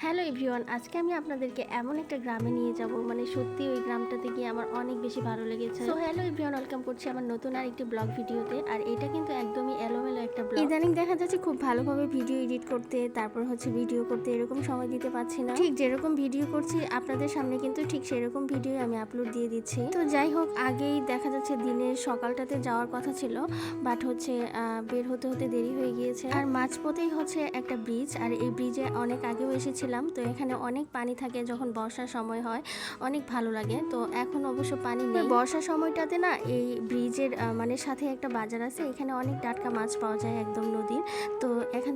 Hello everyone আজকে আমি আপনাদেরকে এমন একটা গ্রামে নিয়ে যাব। মানে সত্যি ওই গ্রামটাতে গিয়ে আমার অনেক বেশি ভালো লেগেছে। তো হ্যালো এভরিওয়ান ওয়েলকাম করছি আমার নতুন আর একটি ব্লগ ভিডিওতে। আর এটা কিন্তু একদমই এলোমেলো একটা ব্লগ। ইদানিং দেখা যাচ্ছে খুব ভালোভাবে ভিডিও এডিট করতে তারপর হচ্ছে ভিডিও করতে এরকম সময় দিতে পারছি না। ঠিক যেরকম ভিডিও করছি আপনাদের সামনে কিন্তু ঠিক সেরকম ভিডিও আমি আপলোড দিয়ে দিচ্ছি। তো যাই হোক আগেই দেখা যাচ্ছে দিনের সকালটাতে যাওয়ার কথা ছিল বাট হচ্ছে আহ, বের হতে হতে দেরি হয়ে গিয়েছে। আর মাঝপথেই হচ্ছে একটা ব্রিজ আর এই ব্রিজে অনেক আগেও এসেছিলাম তো এখানে অনেক পানি থাকে যখন বর্ষার সময় হয়, অনেক ভালো লাগে। তো এখন অবশ্য পানি নেই। বর্ষার সময়টাতে না এই ব্রিজের মানে সাথে একটা বাজার আছে, এখানে অনেক টাটকা মাছ পাওয়া যায় একদম নদীর। তো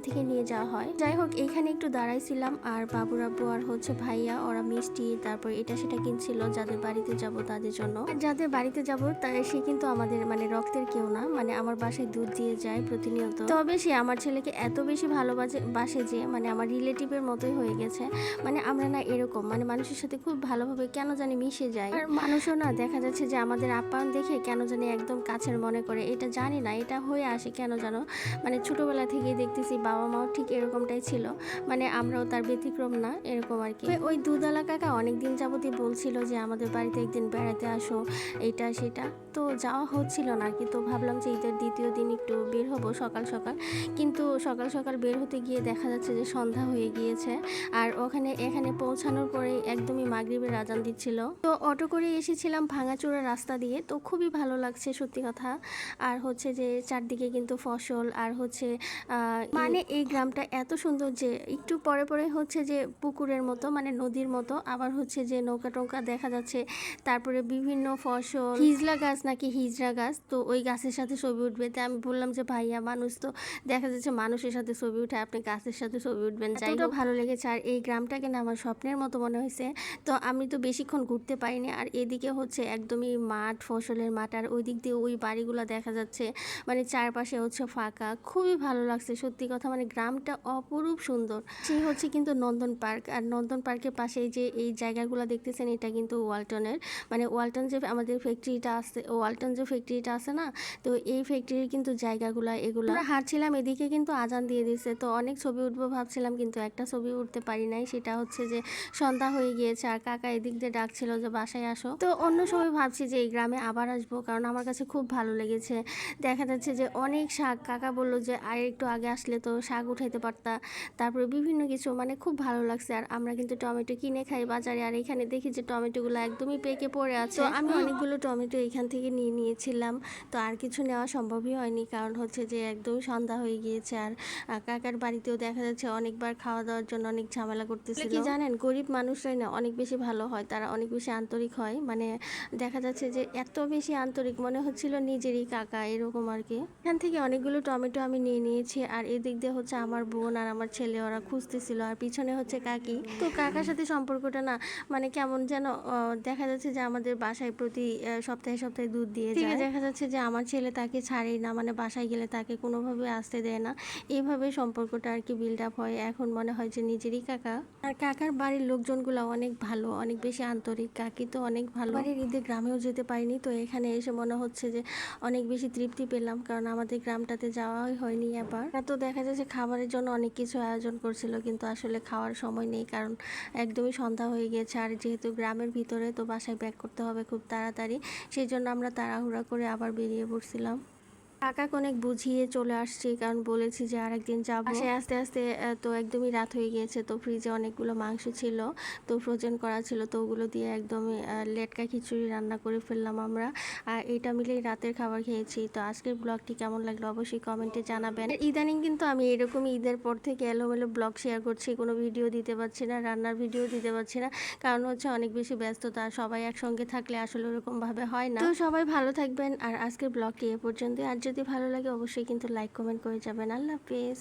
থেকে নিয়ে যাওয়া হয়। যাই হোক, এখানে একটু দাঁড়াইছিলাম আর বাবুর আব্বু আর হচ্ছে ভাইয়া, ওরা মিষ্টি, তারপর এটা সেটা কিনছিল যাদের বাড়িতে যাব তাদের জন্য। যাদের বাড়িতে যাব তার সে কিন্তু আমাদের মানে রক্তের কেউ না মানে আমার বাসায় দুধ দিয়ে যায় প্রতিনিয়ত। তবে সে আমার ছেলেকে এত বেশি ভালোবাসে, বাসে যে মানে আমার রিলেটিভের মতোই হয়ে গেছে। মানে আমরা না এরকম মানে মানুষের সাথে খুব ভালোভাবে কেন জানি মিশে যায়। আর মানুষও না দেখা যাচ্ছে যে আমাদের আপ্যায়ন দেখে কেন জানি একদম কাছের মনে করে। এটা জানি না, এটা হয়ে আসে কেন জানো? মানে ছোটবেলা থেকেই দেখতেছি বাবা মাও ঠিক এরকমটাই ছিল। মানে আমরাও তার ব্যতিক্রম না এরকম আর কি। ওই দুধালা কাকা অনেকদিন যাবতই বলছিল যে আমাদের বাড়িতে একদিন বেড়াতে আসো এইটা সেটা। তো যাওয়া হচ্ছিল না আর কি। তো ভাবলাম যে ঈদের দ্বিতীয় দিন একটু বের হব সকাল সকাল। কিন্তু সকাল সকাল বের হতে গিয়ে দেখা যাচ্ছে যে সন্ধ্যা হয়ে গিয়েছে। আর ওখানে এখানে পৌঁছানোর পরে একদমই মাগরিবের আজান দিচ্ছিল। তো অটো করে এসেছিলাম ভাঙাচোরা রাস্তা দিয়ে। তো খুবই ভালো লাগছে সত্যি কথা। আর হচ্ছে যে চারদিকে কিন্তু ফসল আর হচ্ছে মানে এই গ্রামটা এত সুন্দর যে একটু পরে পরে হচ্ছে যে পুকুরের মতো মানে নদীর মতো আবার হচ্ছে যে নৌকা টৌকা দেখা যাচ্ছে। তারপরে বিভিন্ন ফসল হিজলা গাছ নাকি হিজরা গাছ তো ওই গাছের সাথে ছবি উঠবে। তো আমি বললাম যে ভাইয়া মানুষ তো দেখা যাচ্ছে মানুষের সাথে ছবি উঠে আপনি গাছের সাথে ছবি উঠবেন। যাই ভালো লেগেছে আর এই গ্রামটাকে না আমার স্বপ্নের মতো মনে হয়েছে? তো আমি তো বেশিক্ষণ ঘুরতে পারিনি আর এদিকে হচ্ছে একদমই মাঠ ফসলের মাঠ আর ওই দিক দিয়ে ওই বাড়িগুলো দেখা যাচ্ছে। মানে চারপাশে হচ্ছে ফাঁকা খুবই ভালো লাগছে সত্যি কথা মানে গ্রামটা অপরূপ সুন্দর। সে হচ্ছে কিন্তু নন্দন পার্ক। আর নন্দন পার্কের পাশে যে, এই জায়গাগুলো দেখতেছেন, এটা কিন্তু ওয়ালটনের। মানে ওয়ালটন যে আমাদের ফ্যাক্টরিটা আছে ওয়ালটন যে ফ্যাক্টরিটা আছে না, তো এই ফ্যাক্টরির কিন্তু জায়গাগুলো, এগুলো। হাঁটছিলাম, এদিকে কিন্তু আজান দিয়ে দিছে তো অনেক ছবি উঠবো ভাবছিলাম, কিন্তু একটা ছবি উঠতে পারি নাই। সেটা হচ্ছে যে, সন্ধ্যা হয়ে গিয়েছে আর কাকা এদিক দিয়ে ডাকছিল যে, বাসায় আসো। তো অন্য সময় ভাবছি যে, এই গ্রামে আবার আসব, কারণ আমার কাছে খুব ভালো লেগেছে। দেখা যাচ্ছে যে, অনেক শাক। কাকা বলল যে আর একটু আগে আসলে তো শাক উঠাইতে পারতা তারপরে বিভিন্ন কিছু মানে খুব ভালো লাগছে। আর আমরা কিন্তু টমেটো কিনে খাই বাজারে আর এখানে দেখি যে টমেটোগুলো একদমই পেকে পড়ে আছে। তো আমি অনেকগুলো টমেটো এখান থেকে নিয়ে নিয়েছিলাম তো আর কিছু নেওয়া সম্ভবই হয়নি কারণ হচ্ছে যে একদম সন্ধ্যা হয়ে গিয়েছে। আর কাকার বাড়িতেও দেখা যাচ্ছে অনেকবার খাওয়া দাওয়ার জন্য অনেক ঝামেলা করতেছিল। কি জানেন গরিব মানুষরাই না অনেক বেশি ভালো হয় তারা অনেক বেশি আন্তরিক হয়। মানে দেখা যাচ্ছে যে এত বেশি আন্তরিক মনে হচ্ছিল নিজেরই কাকা এরকম আর কি। এখান থেকে অনেকগুলো টমেটো আমি নিয়ে নিয়েছি আর এদিক দিয়ে হচ্ছে আমার বোন আর আমার ছেলে ওরা খুঁজতেছিল আর পিছনে হচ্ছে কাকি। তো কাকার সাথে সম্পর্কটা না মানে কেমন যেন দেখা যাচ্ছে যে আমাদের বাসায় প্রতি সপ্তাহে সপ্তাহে দুধ দিয়ে যায়। দেখা যাচ্ছে যে আমার ছেলে তাকে ছাড়েই না মানে বাসায় গেলে তাকে কোনোভাবে আসতে দেয় না। এইভাবে সম্পর্কটা আর কি বিল্ড আপ হয়। এখন মনে হয় যে নিজেরই কাকা। আর কাকার বাড়ির লোকজনগুলো অনেক ভালো অনেক বেশি আন্তরিক। কাকি তো অনেক ভালো। বাড়ির ঈদে গ্রামেও যেতে পারিনি তো এখানে এসে মনে হচ্ছে যে অনেক বেশি তৃপ্তি পেলাম। কারণ আমাদের গ্রামটাতে যাওয়াই হয়নি এবার। তো দেখা যাচ্ছে খাবারের জন্য অনেক কিছু আয়োজন করছিল, কিন্তু আসলে খাওয়ার সময় নেই, কারণ একদমই সন্ধ্যা হয়ে গেছে। আর যেহেতু গ্রামের ভিতরে তো বাসায় ব্যাক করতে হবে খুব তাড়াতাড়ি, সেই জন্য আমরা তাড়াহুড়া করে আবার বেরিয়ে পড়ছিলাম। কাকাকে অনেক বুঝিয়ে চলে আসছি কারণ বলেছি যে আরেকদিন যাব। সে আস্তে আস্তে তো একদমই রাত হয়ে গিয়েছে তো ফ্রিজে অনেকগুলো মাংস ছিল তো ফ্রোজেন করা ছিল তো ওগুলো দিয়ে একদমই লেটকা খিচুড়ি রান্না করে ফেললাম আমরা। আর এটা মিলেই রাতের খাবার খেয়েছি। তো আজকের ব্লগটি কেমন লাগল অবশ্যই কমেন্টে জানাবেন। ইদানিং কিন্তু আমি এরকমই ঈদের পর থেকে এলোমেলো ব্লগ শেয়ার করছি কোনো ভিডিও দিতে পারছি না রান্নার ভিডিও দিতে পারছি না কারণ হচ্ছে অনেক বেশি ব্যস্ততা সবাই একসঙ্গে থাকলে আসলে ওরকমভাবে হয় না। তো সবাই ভালো থাকবেন আর আজকের ব্লগটি এ পর্যন্ত আর যদি ভালো লাগে অবশ্যই কিন্তু লাইক কমেন্ট করে যাবেন। আল্লাহ হাফিজ।